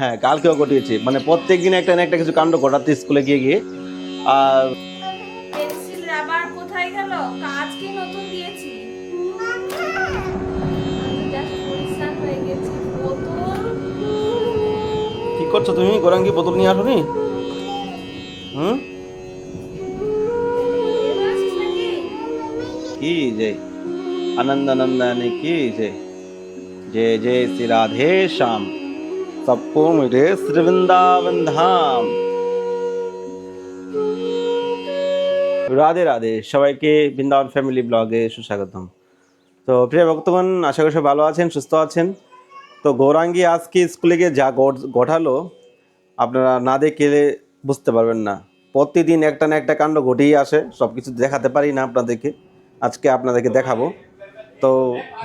হ্যাঁ কালকেও ঘটিয়েছি। মানে প্রত্যেক দিন একটা না একটা কিছু কাণ্ড ঘটাতে স্কুলে গিয়ে গিয়ে। আর কি করছ তুমি? গোরাঙ্গি বোতল নিয়ে আসো নি হুম কি জয় আনন্দ আনন্দানে কি যে। জয় জয় শ্রী রাধে শ্যাম। सबको मेरे श्री वृंदावन धाम রাধে রাধে সবাইকে বৃন্দাবন ফ্যামিলি ব্লগে সুস্বাগতম তো প্রিয় ভক্তগণ আশা করি সবাই ভালো আছেন সুস্থ আছেন তো গৌরাঙ্গী আজকে স্কুলে গিয়ে যা ঘট- ঘটালো আপনারা না দেখলে বুঝতে পারবেন না প্রতিদিন একটা না একটা কাণ্ড ঘটেই আসে সব কিছু দেখাতে পারি না আপনাদেরকে আজকে আপনাদেরকে দেখাবো তো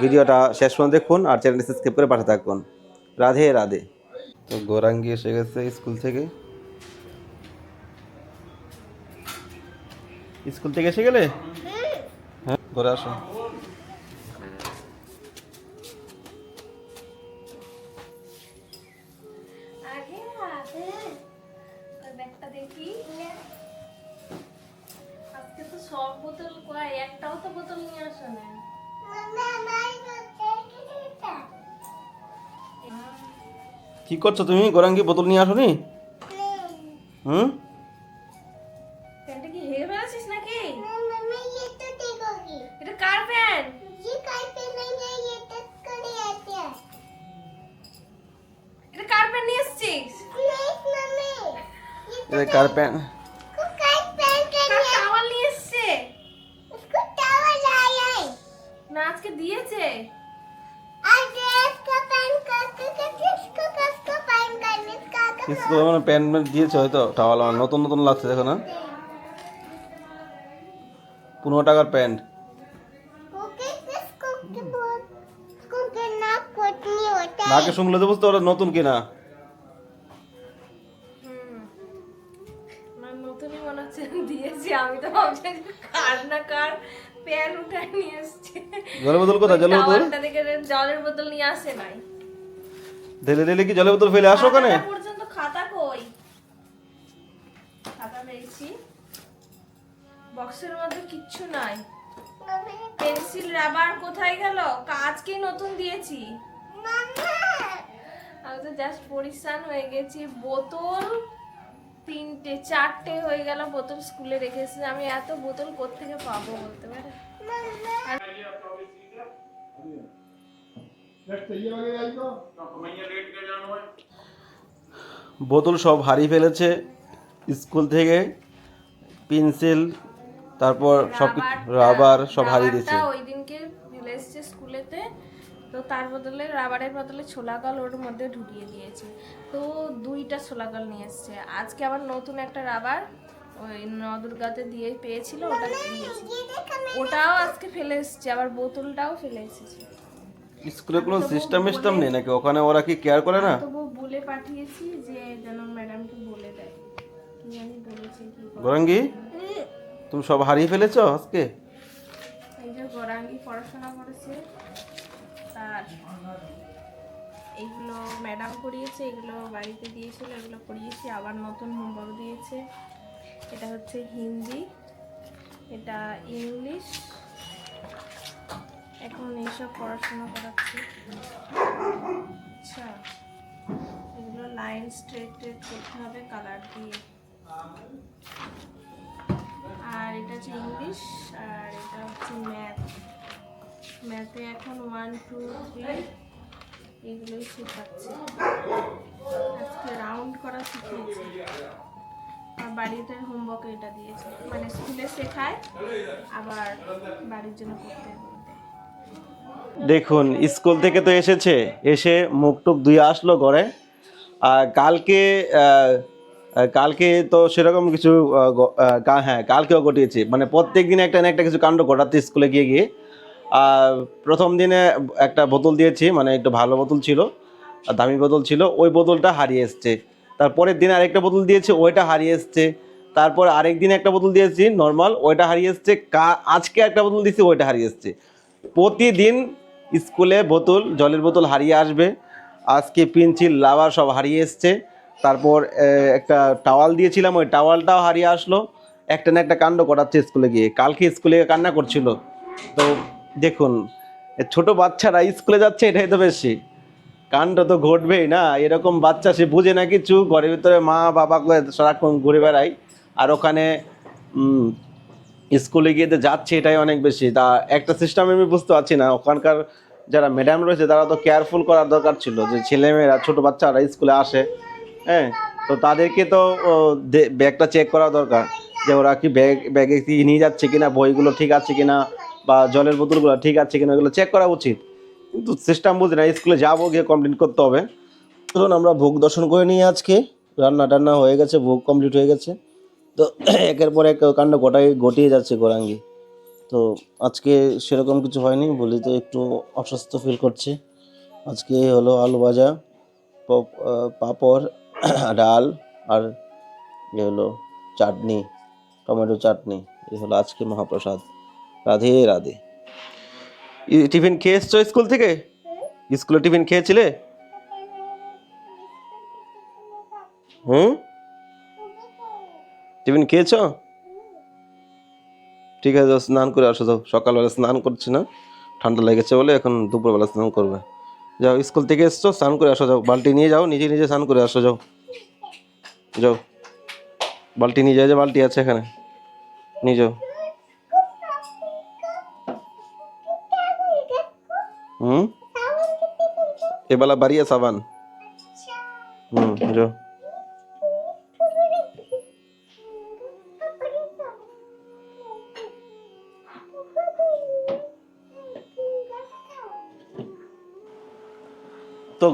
ভিডিওটা শেষ পর্যন্ত দেখুন আর চ্যানেলটি সাবস্ক্রাইব করে পাশে থাকুন রাধে রাধে তো গৌরাঙ্গি এসে গেছে স্কুল থেকে। স্কুল থেকে এসে গেলে? হ্যাঁ ঘরে আসো। আগে ওই ব্যাগটা দেখি। সব বোতল কয় একটাও তো বোতল নিয়ে আসো না কি করছ তুমি? গোরাঙ্গি বোতল নিয়ে আসনি? হুম? কার প্যান্ট? মানে প্যান্ট ম্যান্ট দিয়েছে হয়তো। টাওয়াল আমার নতুন নতুন লাগছে দেখো না। পনেরো টাকার প্যান্ট নাকে শুনলে তো বুঝতে ওরা নতুন কিনা। নতুনই মনে হচ্ছে দিয়েছি আমি তো ভাবছি কার না কার প্যান্ট উঠায় নিয়ে এসছে। জলের বোতল কোথায়? জলের বোতল? জলের বোতল নিয়ে আসে নাই। ঢেলে ঢেলে কি জলের বোতল ফেলে আসো ওখানে? বক্সের মধ্যে কিচ্ছু নাই। পেন্সিল রাবার কোথায় গেল? আজকেই নতুন দিয়েছি। আমি তো জাস্ট পরিষ্কার হয়ে গেছি। বোতল তিনটে চারটে হয়ে গেল বোতল স্কুলে রেখেছি আমি এত বোতল কোত্থেকে পাবো বলতে পারে? বোতল সব হারিয়ে ফেলেছে। স্কুল থেকে পেন্সিল তারপর সব রাবার সব হারিয়ে দিয়েছে। ওই দিনকে ফেলে এসছে স্কুলেতে তো তার বদলে রাবারের বদলে ছোলা কল ওর মধ্যে ঢুকিয়ে দিয়েছে। তো দুইটা ছোলা কল নিয়ে এসছে। আজকে আবার নতুন একটা রাবার ওই নদুর্গাতে দিয়ে পেয়েছিল ওটা দিয়েছি। ওটাও আজকে ফেলে এসছে আবার বোতলটাও ফেলে এসেছে। স্কুলে কোনো সিস্টেম সিস্টেম নেই নাকি? ওখানে ওরা কি কেয়ার করে না? তবু বলে পাঠিয়েছি যে যেন ম্যাডামকে বলে দেয়। কি জানি বলেছে কি। গরঙ্গি তুমি সব হারিয়ে ফেলেছো আজকে? এই যে গরাঙ্গি পড়াশোনা করেছে, তার এইগুলো ম্যাডাম করিয়েছে এগুলো বাড়িতে দিয়েছিল, এগুলো করিয়েছি আবার নতুন হোমওয়ার্ক দিয়েছে। এটা হচ্ছে হিন্দি, এটা ইংলিশ। এখন এইসব পড়াশোনা করাচ্ছি। আচ্ছা এগুলো লাইন স্ট্রেট ট্রেট করতে হবে কালার দিয়ে। আর এটা হচ্ছে ইংলিশ, আর এটা হচ্ছে ম্যাথ। ম্যাথে এখন ওয়ান টু থ্রি এগুলোই শেখাচ্ছে। আজকে রাউন্ড করা শিখিয়েছে। আর বাড়িতে হোমওয়ার্ক এটা দিয়েছে। মানে স্কুলে শেখায়, আবার বাড়ির জন্য করতে দেখুন স্কুল থেকে তো এসেছে, এসে মুখ টুক ধুয়ে আসলো ঘরে। আর কালকে কালকে তো সেরকম কিছু হ্যাঁ কালকেও ঘটিয়েছে। মানে প্রত্যেক দিন একটা না একটা কিছু কাণ্ড ঘটাতে স্কুলে গিয়ে গিয়ে। প্রথম দিনে একটা বোতল দিয়েছি মানে একটু ভালো বোতল ছিল দামি বোতল ছিল, ওই বোতলটা হারিয়ে এসছে। তারপরের দিন আরেকটা বোতল দিয়েছে, ওইটা হারিয়ে এসছে। তারপর আরেক দিন একটা বোতল দিয়েছি, নর্মাল, ওইটা হারিয়ে এসছে আজকে একটা বোতল দিয়েছি, ওইটা হারিয়ে এসছে। প্রতিদিন স্কুলে বোতল, জলের বোতল হারিয়ে আসবে, আজকে পেন্সিল, লাভার সব হারিয়ে এসছে। তারপর একটা টাওয়াল দিয়েছিলাম, ওই টাওয়ালটাও হারিয়ে আসলো। একটা না একটা কাণ্ড করাচ্ছে স্কুলে গিয়ে। কালকে স্কুলে কান্না করছিল। তো দেখুন ছোট বাচ্চারা স্কুলে যাচ্ছে, এটাই তো বেশি। কাণ্ড তো ঘটবেই না। এরকম বাচ্চা সে বুঝে না কিছু। ঘরের ভিতরে মা, বাবা সারাক্ষণ ঘুরে বেড়ায়। আর ওখানে স্কুলে গিয়ে তো যাচ্ছে, এটাই অনেক বেশি। তা একটা সিস্টেম আমি বুঝতে পারছি না। ওখানকার যারা ম্যাডাম রয়েছে, তারা তো কেয়ারফুল করার দরকার ছিল যে ছেলেমেয়েরা, ছোটো বাচ্চারা স্কুলে আসে। হ্যাঁ তো তাদেরকে তো ব্যাগটা চেক করা দরকার যে ওরা কি ব্যাগ, ব্যাগে কি নিয়ে যাচ্ছে কিনা, বইগুলো ঠিক আছে কিনা বা জলের বোতলগুলো ঠিক আছে কিনা এগুলো চেক করা উচিত। কিন্তু সিস্টেম বুঝি না স্কুলে যাব, গিয়ে কমপ্লেন করতে হবে। ধরুন আমরা ভোগ দর্শন করে নিই আজকে, রান্না টান্না হয়ে গেছে, ভোগ কমপ্লিট হয়ে গেছে। তো একের পর এক কাণ্ড গোটাই গটিয়ে যাচ্ছে গোরাঙ্গি। তো আজকে সেরকম কিছু হয়নি, বলি তো একটু অসুস্থ ফিল করছে। আজকে হলো আলু ভাজা পাঁপড় ডাল আর এ হলো চাটনি, টমেটো চাটনি এই হলো আজকে মহাপ্রসাদ। রাধে রাধে। টিফিন খেয়ে এসছো স্কুল থেকে? স্কুলে টিফিন খেয়েছিলে? হুম? টিফিন খেয়েছো? ঠিক আছে, স্নান করে আসো, যাও। সকালবেলা স্নান করছি না। ঠান্ডা লেগেছে বলে এখন দুপুরবেলা স্নান করবে। যাও, স্কুল থেকে এসছো, স্নান করে আসো, যাও। বালতি নিয়ে যাও, নিজে নিজে স্নান করে আসো, যাও। যাও। বালতি নিয়ে যাও, যে বালতি আছে এখানে। নিয়ে যাও। হুম? এবেলা বাড়িয়ে সাবান। হুম, যাও।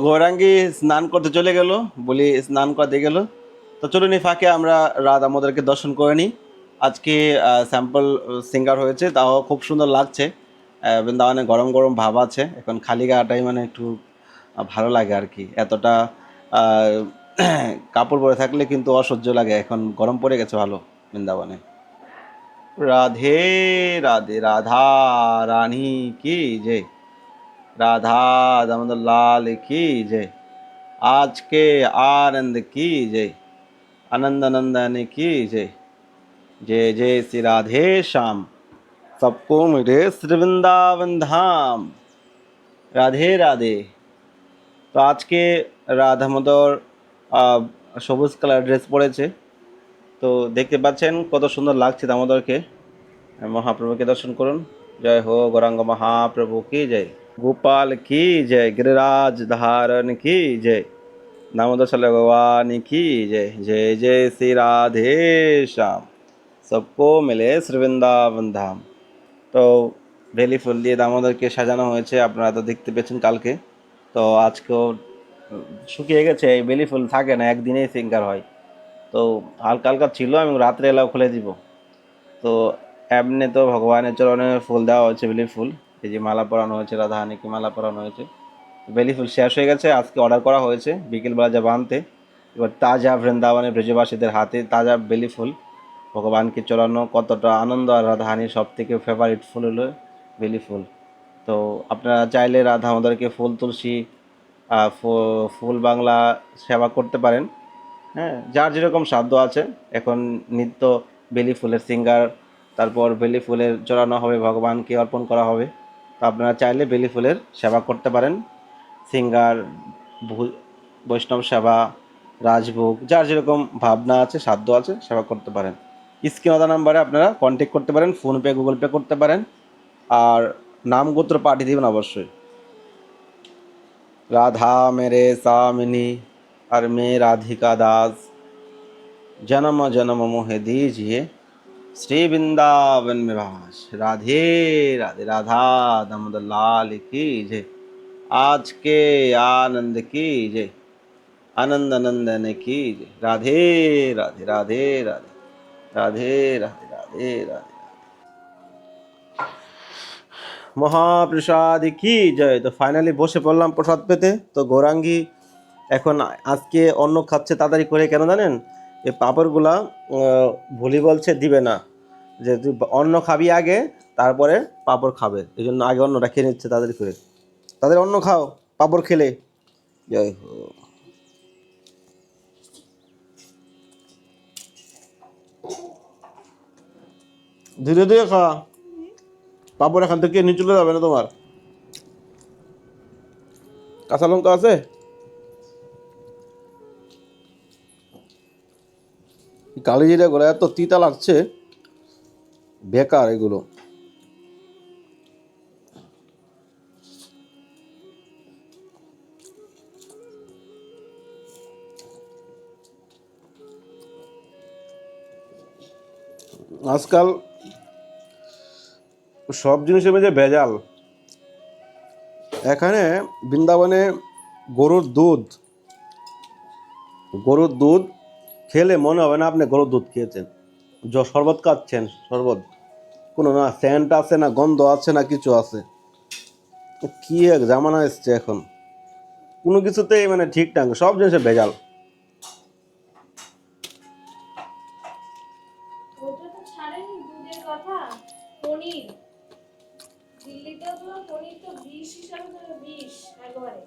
গৌরাঙ্গি স্নান করতে চলে গেল, বলি স্নান করতে গেল। তো চলুন ফাঁকে আমরা রাত আমাদেরকে দর্শন করে নিই। আজকে স্যাম্পল সিঙ্গার হয়েছে, তাও খুব সুন্দর লাগছে। বৃন্দাবনে গরম গরম ভাব আছে, এখন খালি গাটাই মানে একটু ভালো লাগে আর কি। এতটা কাপড় পরে থাকলে কিন্তু অসহ্য লাগে, এখন গরম পড়ে গেছে ভালো বৃন্দাবনে। রাধে রাধে, রাধা, রানী, কি জয় राधा दामोदर लाल की जय आज के आनंद की जय आनंद नंदन की जय जय जय श्री राधे श्याम सबको मेरे श्री वृंदावन धाम রাধে রাধে তো আজকে রাধামোদর আহ, সবুজ কালার ড্রেস পরেছে তো দেখতে পাচ্ছেন কত সুন্দর লাগছে দামোদরকে মহাপ্রভুকে দর্শন করুন জয় হো গৌরাঙ্গ মহাপ্রভু কি জয় গোপাল কি জয় गिरिराज धारण की जय दामोदर चल भगवान की जय जय जय श्री राधे श्याम सबको मिले শ্রী বৃন্দাবন ধাম তো বেলি ফুল দিয়ে দামোদরকে সাজানো হয়েছে আপনারা তো দেখতে পেয়েছেন কালকে তো আজকেও উম, শুকিয়ে গেছে এই বেলি ফুল থাকে না একদিনেই সিঙ্গার হয় তো হালকা হালকা ছিল আমি রাত্রে এলাও খুলে দিব তো এমনি তো ভগবানের চরণে ফুল দেওয়া হয়েছে বেলি ফুল এই যে মালা পরানো হয়েছে, রাধাহানিকে মালা পরানো হয়েছে। বেলি ফুল শেষ হয়ে গেছে, আজকে অর্ডার করা হয়েছে বিকেলবেলা যাব আনতে। এবার তাজা বৃন্দাবনের ব্রজবাসীদের হাতে তাজা বেলি ফুল। ভগবানকে চড়ানো কতটা আনন্দ আর রাধাহানির সব থেকে ফেভারিট ফুল হলো বেলি ফুল। তো আপনারা চাইলে রাধা আমাদেরকে ফুল তুলসী ফুল বাংলা সেবা করতে পারেন। হ্যাঁ যার যেরকম সাধ্য আছে। এখন নিত্য বেলি ফুলের সিঙ্গার, তারপর বেলি ফুলের চড়ানো হবে, ভগবানকে অর্পণ করা হবে। তো আপনারা চাইলে বেলি ফুলের সেবা করতে পারেন। সিঙ্গার বৈষ্ণব সেবা, রাজভোগ, যার যেরকম ভাবনা আছে, সাধ্য আছে, সেবা করতে পারেন। স্ক্রিনতা নাম্বারে আপনারা কন্ট্যাক্ট করতে পারেন, ফোনপে, গুগল পে করতে পারেন। আর নাম গোত্র পাঠিয়ে দেবেন অবশ্যই। রাধা মেরে সামিনী, আর মে রাধিকা দাস। জনম জনম মোহে দিয়ে শ্রী বৃন্দাবন বিভাস রাধে রাধে রাধা দামোদর লাল কি জয় আজকে আনন্দ কি জয় আনন্দ নন্দন কি জয় রাধে রাধে রাধে রাধে। রাধে রাধে রাধে রাধে মহাপ্রসাদ কি জয়। তো ফাইনালি বসে পড়লাম প্রসাদ পেতে। তো গৌরাঙ্গি এখন আজকে অন্য খাচ্ছে তাড়াতাড়ি করে কেন জানেন? এই পাঁপড়গুলা ভুলি বলছে দিবে না। যে তুই অন্ন খাবি আগে, তারপরে পাঁপড় খাবে। এই জন্য আগে অন্নটা খেয়ে নিচ্ছে তাদের করে। তাদের অন্ন খাও, পাঁপড় খেলে। জয় হোক ধীরে ধীরে খা। পাপড় এখান থেকে নিয়ে চলে যাবে না তোমার? কাঁচা লঙ্কা আছে? কালি জিরে করে, এত তিতা লাগছে। বেকার এগুলো। আজকাল সব জিনিসের মধ্যে ভেজাল। এখানে বৃন্দাবনে গরুর দুধ গরুর দুধ খেলে মনে হবে না আপনি গরুর দুধ খেয়েছেন। য শরবত খাচ্ছেন, শরবত। কোনো না স্যান্ট আছে না, গন্ধ আছে না, কিছু আছে। কি এক জামানা এসছে এখন। কোনো কিছুতেই মানে ঠিকঠাক সব জিনিসে ভেজাল। ওটা তো পনির। তো হিসাবে একবারে।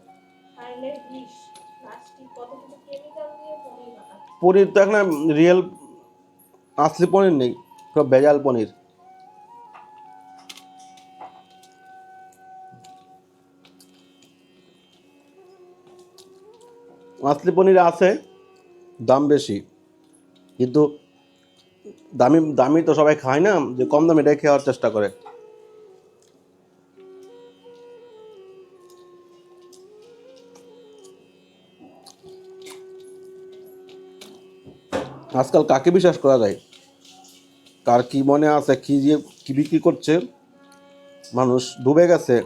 পনির তো এখন রিয়েল আসলি পনির নেই, সব ভেজাল পনির। আসলি পনির আছে, দাম বেশি, কিন্তু দামি দামি তো সবাই খায় না, যে কম দামি এটাই খাওয়ার চেষ্টা করে। আজকাল কাকে বিশ্বাস করা যায়? কার কি মনে আছে, কি যে, কি বিক্রি করছে? মানুষ ডুবে গেছে।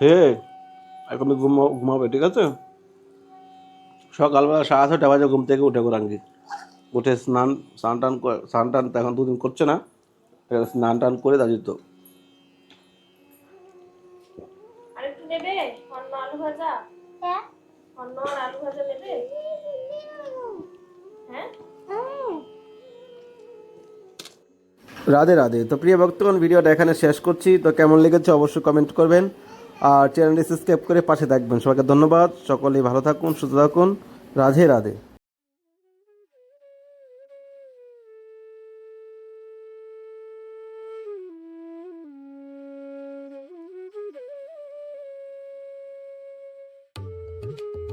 হে, এখন ঘুমাবে, ঠিক আছে? সকালবেলা সাড়ে ছটা বাজে ঘুম থেকে উঠে গোরাঙ্গি উঠে স্নান স্নান টান স্নান টান তো এখন দুদিন করছে না। স্নান টান করে দাঁড়িয়ে তো নেবে? হ্যাঁ। রাধে রাধে। তো প্রিয় ভক্তগণ ভিডিওটা এখানে শেষ করছি। তো কেমন লেগেছে অবশ্যই কমেন্ট করবেন। আর চ্যানেলটি সাবস্ক্রাইব করে পাশে থাকবেন। সবাইকে ধন্যবাদ। সকলেই ভালো থাকুন সুস্থ থাকুন। রাধে রাধে। you